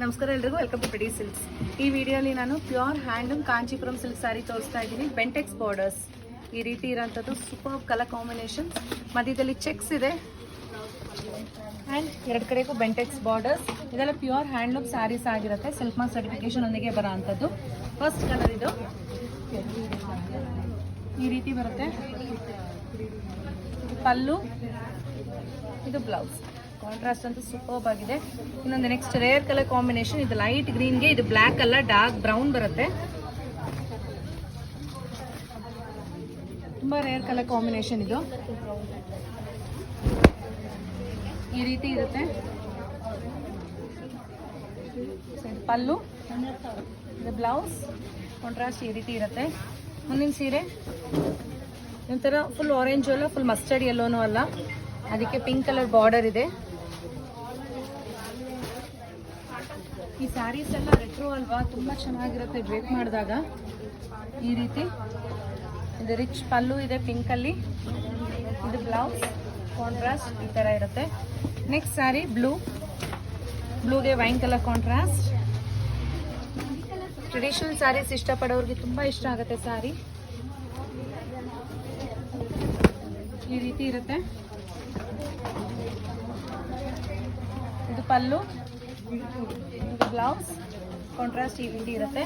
ನಮಸ್ಕಾರ ಎಲ್ರಿಗೂ welcome to PD silks ಈ ವಿಡಿಯೋಲಿ ನಾನು pure handloom Kanchipuram silk sari ತೋರಿಸ್ತಾ ಇದ್ದೀನಿ. ಬೆಂಟೆಕ್ಸ್ ಬಾರ್ಡರ್ಸ್ ಈ ರೀತಿ ಇರೋಂಥದ್ದು ಸೂಪರ್ ಕಲರ್ ಕಾಂಬಿನೇಷನ್ ಮಧ್ಯದಲ್ಲಿ ಚೆಕ್ಸ್ ಇದೆ. ಆ್ಯಂಡ್ ಎರಡು ಕಡೆಗೂ ಬೆಂಟೆಕ್ಸ್ ಬಾರ್ಡರ್ಸ್ ಇದೆಲ್ಲ ಪ್ಯೂರ್ ಹ್ಯಾಂಡ್ಲೂಮ್ ಸ್ಯಾರೀಸ್ ಆಗಿರುತ್ತೆ. ಸಿಲ್ಕ್ ಮಾರ್ಕ್ ಸರ್ಟಿಫಿಕೇಶನ್ ಒಂದಿಗೆ ಬರೋ ಅಂಥದ್ದು ಫಸ್ಟ್ ಕಲರ್ ಇದು. ಈ ರೀತಿ ಬರುತ್ತೆ. ಪಲ್ಲು. ಇದು ಬ್ಲೌಸ್ ಕಾಂಟ್ರಾಸ್ಟ್ ಅಂತ ಸೂಪರ್ಬ್ ಆಗಿದೆ. ಇನ್ನೊಂದು ನೆಕ್ಸ್ಟ್ ರೇರ್ ಕಲರ್ ಕಾಂಬಿನೇಷನ್ ಇದು ಲೈಟ್ ಗ್ರೀನ್ಗೆ ಇದು ಬ್ಲ್ಯಾಕ್ ಅಲ್ಲ ಡಾರ್ಕ್ ಬ್ರೌನ್ ಬರುತ್ತೆ. ತುಂಬಾ ರೇರ್ ಕಲರ್ ಕಾಂಬಿನೇಷನ್ ಇದು. ಈ ರೀತಿ ಇರುತ್ತೆ. ಪಲ್ಲು, ಇದು ಬ್ಲೌಸ್ ಕಾಂಟ್ರಾಸ್ಟ್ ಈ ರೀತಿ ಇರುತ್ತೆ. ಮುಂದಿನ ಸೀರೆ, ಒಂಥರ ಫುಲ್ ಆರೆಂಜು ಅಲ್ಲ ಫುಲ್ ಮಸ್ಟರ್ಡ್ ಎಲ್ಲೋನು ಅಲ್ಲ. ಅದಕ್ಕೆ ಪಿಂಕ್ ಕಲರ್ ಬಾರ್ಡರ್ ಇದೆ. ಈ ಸ್ಯಾರೀಸ್ ಎಲ್ಲ ರೆಟ್ರೋ ಅಲ್ವಾ? ತುಂಬ ಚೆನ್ನಾಗಿರುತ್ತೆ. ಡ್ರೇಪ್ ಮಾಡಿದಾಗ ಈ ರೀತಿ. ಇದು ರಿಚ್ ಪಲ್ಲು ಇದೆ ಪಿಂಕಲ್ಲಿ ಇದು ಬ್ಲೌಸ್ ಕಾಂಟ್ರಾಸ್ಟ್ ಈ ಥರ ಇರುತ್ತೆ. Next sari blue ಬ್ಲೂಗೆ wine colour contrast traditional saris ಇಷ್ಟಪಡೋರಿಗೆ ತುಂಬ ಇಷ್ಟ ಆಗುತ್ತೆ ಸ್ಯಾರಿ ಈ ರೀತಿ ಇರುತ್ತೆ. ಇದು ಪಲ್ಲು. ಬ್ಲೌಸ್ ಕಾಂಟ್ರಾಸ್ಟ್ ಈ ರೀತಿ ಇರುತ್ತೆ.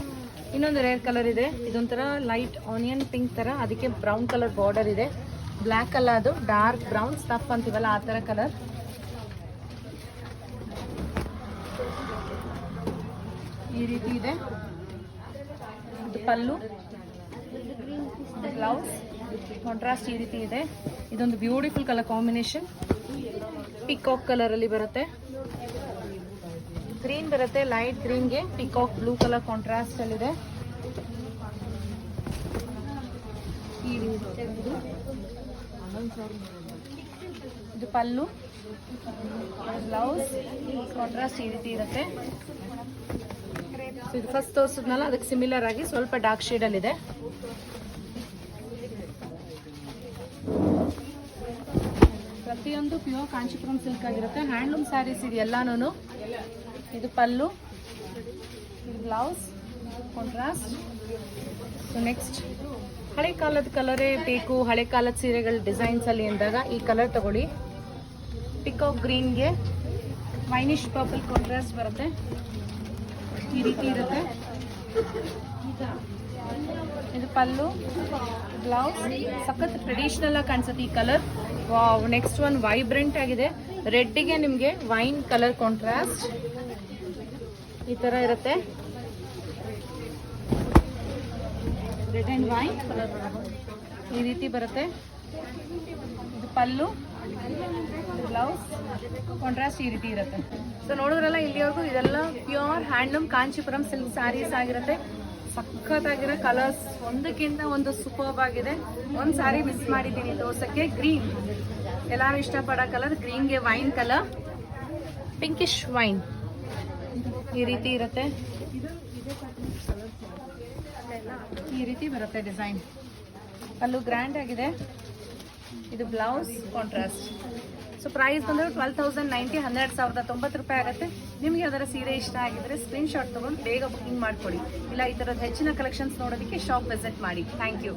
ಇನ್ನೊಂದು ರೇರ್ ಕಲರ್ ಇದೆ. ಇದೊಂಥರ ಲೈಟ್ ಆನಿಯನ್ ಪಿಂಕ್ ಥರ ಅದಕ್ಕೆ ಬ್ರೌನ್ ಕಲರ್ ಬಾರ್ಡರ್ ಇದೆ. ಬ್ಲ್ಯಾಕ್ ಅಲ್ಲ ಅದು. ಡಾರ್ಕ್ ಬ್ರೌನ್ ಸ್ಟಫ್ ಅಂತೀವಲ್ಲ, ಆ ಥರ ಕಲರ್ ಈ ರೀತಿ ಇದೆ. ಇದು ಪಲ್ಲು. ಬ್ಲೌಸ್ ಕಾಂಟ್ರಾಸ್ಟ್ ಈ ರೀತಿ ಇದೆ. ಇದೊಂದು beautiful colour combination peacock colour ಅಲ್ಲಿ ಬರುತ್ತೆ. ಗ್ರೀನ್ ಬರುತ್ತೆ, ಲೈಟ್ ಗ್ರೀನ್ಗೆ ಪಿಕಾಕ್ ಬ್ಲೂ ಕಲರ್ ಕಾಂಟ್ರಾಸ್ಟ್ ಅಲ್ಲಿ ಇದೆ. ಪಲ್ಲು, ಬ್ಲೌಸ್ ಕಾಂಟ್ರಾಸ್ಟ್ ಈ ರೀತಿ ಇರುತ್ತೆ. ಇದು ಫಸ್ಟ್ ತೋರಿಸಿದ್ನಲ್ಲ, ಅದಕ್ಕೆ ಸಿಮಿಲರ್ ಆಗಿ ಸ್ವಲ್ಪ ಡಾರ್ಕ್ ಶೇಡಲ್ಲಿದೆ ಪ್ರತಿಯೊಂದು ಪ್ಯೂರ್ ಕಾಂಚಿಪುರಂ ಸಿಲ್ಕ್ ಆಗಿರುತ್ತೆ. ಹ್ಯಾಂಡ್ಲೂಮ್ ಸ್ಯಾರೀಸ್ ಇದೆ ಎಲ್ಲಾನು ಇದು ಪಲ್ಲು, ಇದು ಬ್ಲೌಸ್ ಕಾಂಟ್ರಾಸ್ಟ್ ನೆಕ್ಸ್ಟ್ ಹಳೆ ಕಾಲದ ಕಲರೇ ಬೇಕು. ಹಳೆ ಕಾಲದ ಸೀರೆಗಳ ಡಿಸೈನ್ಸ್ ಅಲ್ಲಿ ಅಂದಾಗ ಈ ಕಲರ್ ತಗೊಳ್ಳಿ. ಪಿಕಾಕ್ ಗ್ರೀನ್ಗೆ ವೈನಿಶ್ ಪರ್ಪಲ್ ಕಾಂಟ್ರಾಸ್ಟ್ ಬರುತ್ತೆ. ಈ ರೀತಿ ಇರುತ್ತೆ. ಇದು ಪಲ್ಲು, ಬ್ಲೌಸ್. ಸಖತ್ ಟ್ರೆಡಿಷನಲ್ ಆಗಿ ಕಾಣಿಸುತ್ತೆ ಈ ಕಲರ್ ನೆಕ್ಸ್ಟ್ ಒನ್ ವೈಬ್ರೆಂಟ್ ಆಗಿದೆ. ರೆಡ್ಡಿಗೆ ನಿಮಗೆ ವೈನ್ ಕಲರ್ ಕಾಂಟ್ರಾಸ್ಟ್ ಈ ಥರ ಇರುತ್ತೆ. ರೆಡ್ ವೈನ್ ಈ ರೀತಿ ಬರುತ್ತೆ. ಇದು ಪಲ್ಲು ಬ್ಲೌಸ್ ಕಾಂಟ್ರಾಸ್ಟ್ ಈ ರೀತಿ ಇರುತ್ತೆ. ಸೊ ನೋಡಿದ್ರಲ್ಲ, ಇಲ್ಲಿವರೆಗೂ ಇದೆಲ್ಲ pure handloom Kanchipuram silk saris ಆಗಿರುತ್ತೆ. ಸಖತ್ತಾಗಿರೋ ಕಲರ್ಸ್ ಒಂದಕ್ಕಿಂತ ಒಂದು ಸೂಪರ್ಬ್ ಆಗಿದೆ. ಒಂದು ಸಾರಿ ಮಿಸ್ ಮಾಡಿದ್ದೀನಿ ದೋಸಕ್ಕೆ ಗ್ರೀನ್ ಎಲ್ಲರೂ ಇಷ್ಟಪಡೋ ಕಲರ್ ಗ್ರೀನ್ಗೆ ವೈನ್ ಕಲರ್ ಪಿಂಕಿಶ್ ವೈನ್ ಈ ರೀತಿ ಇರುತ್ತೆ. ಈ ರೀತಿ ಬರುತ್ತೆ ಡಿಸೈನ್. ಅಲ್ಲೂ ಗ್ರ್ಯಾಂಡ್ ಆಗಿದೆ. ಇದು ಬ್ಲೌಸ್ ಕಾಂಟ್ರಾಸ್ಟ್ ಸೊ ಪ್ರೈಸ್ ಬಂದರೆ ಟ್ವೆಲ್ ತೌಸಂಡ್ ನೈಂಟಿ ಹನ್ನೆರಡು ಸಾವಿರದ ತೊಂಬತ್ತು ರೂಪಾಯಿ ಆಗುತ್ತೆ. ನಿಮಗೆ ಅದರ ಸೀರೆ ಇಷ್ಟ ಆಗಿದ್ರೆ ಸ್ಕ್ರೀನ್ ಶಾಟ್ ತೊಗೊಂಡು ಬೇಗ ಬುಕ್ಕಿಂಗ್ ಮಾಡಿಕೊಡಿ. ಇಲ್ಲ ಈ ಥರದ ಹೆಚ್ಚಿನ ಕಲೆಕ್ಷನ್ಸ್ ನೋಡೋದಕ್ಕೆ ಶಾಪ್ ವಿಸಿಟ್ ಮಾಡಿ. Thank you